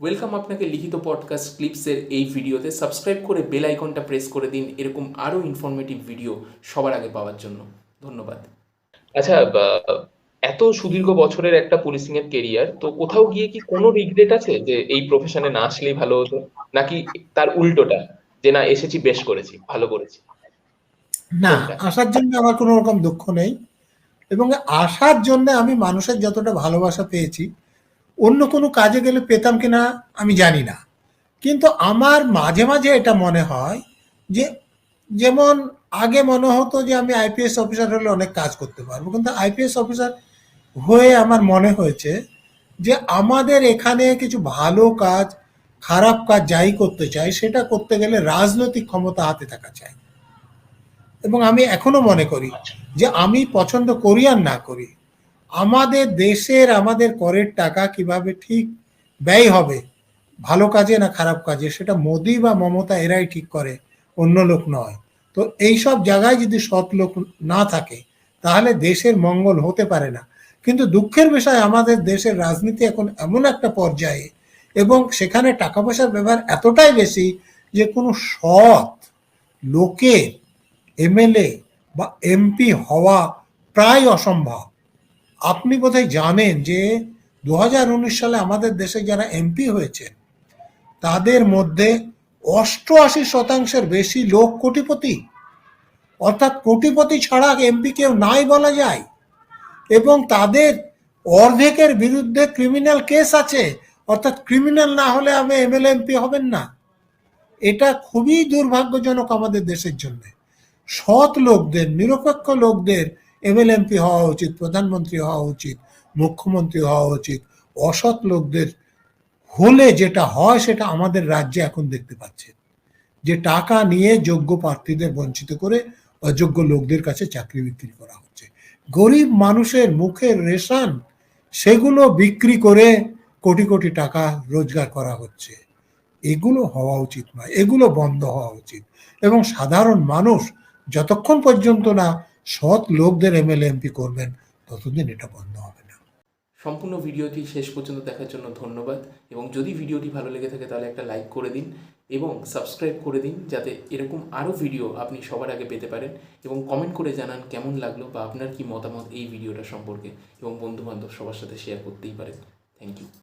Welcome আপনাকে লিখিত podcast ক্লিপসের এই ভিডিওতে সাবস্ক্রাইব করে বেল আইকনটা প্রেস করে দিন। এরকম আরও ইনফরমেটিভ ভিডিও সবার আগে পাওয়ার জন্য। ধন্যবাদ। আচ্ছা এত সুদীর্ঘ বছরের একটা পুলিশিং এর কেরিয়ার তো কোথাও গিয়ে কি কোনো রিগ্রেট আছে যে এই প্রফেশনে না আসলেই ভালো হতো? নাকি তার উল্টোটা যে না এসেছি বেশ করেছি ভালো করেছি? না? আসার জন্য আমার কোনো রকম দুঃখ নেই। এবং আসার জন্য আমি মানুষের যতটা ভালোবাসা পেয়েছি অন্য কোনো কাজে গেলে পেতাম কিনা আমি জানি না। কিন্তু আমার মাঝে মাঝে এটা মনে হয় যে, যেমন আগে মনে হতো যে আমি আইপিএস অফিসার হলে অনেক কাজ করতে পারব, কিন্তু আইপিএস অফিসার হয়ে আমার মনে হয়েছে যে আমাদের এখানে কিছু ভালো কাজ, খারাপ কাজ যাই করতে চাই, সেটা করতে গেলে রাজনৈতিক ক্ষমতা হাতে থাকা চাই। এবং আমি এখনও মনে করি যে আমি পছন্দ করি আর না করি। আমাদের দেশের, আমাদের করের টাকা কীভাবে ঠিক ব্যয় হবে? ভালো কাজে না খারাপ কাজে? সেটা মোদি বা মমতা এরাই ঠিক করে, অন্য লোক নয়। তো এই সব জায়গায় যদি সৎ লোক না থাকে, তাহলে দেশের মঙ্গল হতে পারে না। কিন্তু দুঃখের বিষয়, আমাদের দেশের রাজনীতি এখন এমন একটা পর্যায়ে এবং সেখানে টাকা পয়সার ব্যবহার এতটাই বেশি যে কোনো সৎ লোকের, এমএলএ বা এমপি হওয়া প্রায় অসম্ভব। আপনি বোধহয় জানেন যে দু হাজার উনিশ সালে আমাদের দেশে যারা এমপি হয়েছে, তাদের মধ্যে অষ্টআশি শতাংশের বেশি লোক কোটিপতি। অর্থাৎ কোটিপতি ছাড়া এমপি কেউ নাই বলা যায়। এবং তাদের অর্ধেকের বিরুদ্ধে ক্রিমিনাল কেস আছে। অর্থাৎ ক্রিমিনাল না হলে আমি এমএলএ এমপি হবেন না। এটা খুবই দুর্ভাগ্যজনক আমাদের দেশের জন্য। সৎ লোকদের, নিরপেক্ষ লোকদের এমএলএ এমপি হওয়া উচিত, প্রধানমন্ত্রী হওয়া উচিত, মুখ্যমন্ত্রী হওয়া উচিত, অসৎ লোকদের হলে যেটা হয় সেটা আমাদের রাজ্যে এখন দেখতে পাচ্ছেন। যে টাকা নিয়ে যোগ্য প্রার্থীদের বঞ্চিত করে অযোগ্য লোকদের কাছে চাকরি বিক্রি করা হচ্ছে। গরিব মানুষের মুখের রেশন, সেগুলো বিক্রি করে কোটি কোটি টাকা রোজগার করা হচ্ছে। এগুলো হওয়া উচিত নয়, এগুলো বন্ধ হওয়া উচিত। এবং সাধারণ মানুষ যতক্ষণ পর্যন্ত না সৎ লোকদের এমএলএ, এমপি করবেন, ততদিন এটা বন্ধ হবে না। সম্পূর্ণ ভিডিওটি শেষ পর্যন্ত দেখার জন্য ধন্যবাদ। এবং যদি ভিডিওটি ভালো লেগে থাকে, তাহলে একটা লাইক করে দিন এবং সাবস্ক্রাইব করে দিন, যাতে এরকম আরও ভিডিও আপনি সবার আগে পেতে পারেন। এবং কমেন্ট করে জানান কেমন লাগল বা আপনার কি মতামত এই ভিডিওটা সম্পর্কে। এবং বন্ধুবান্ধব সবার সাথে শেয়ার করতেই পারেন। Thank you.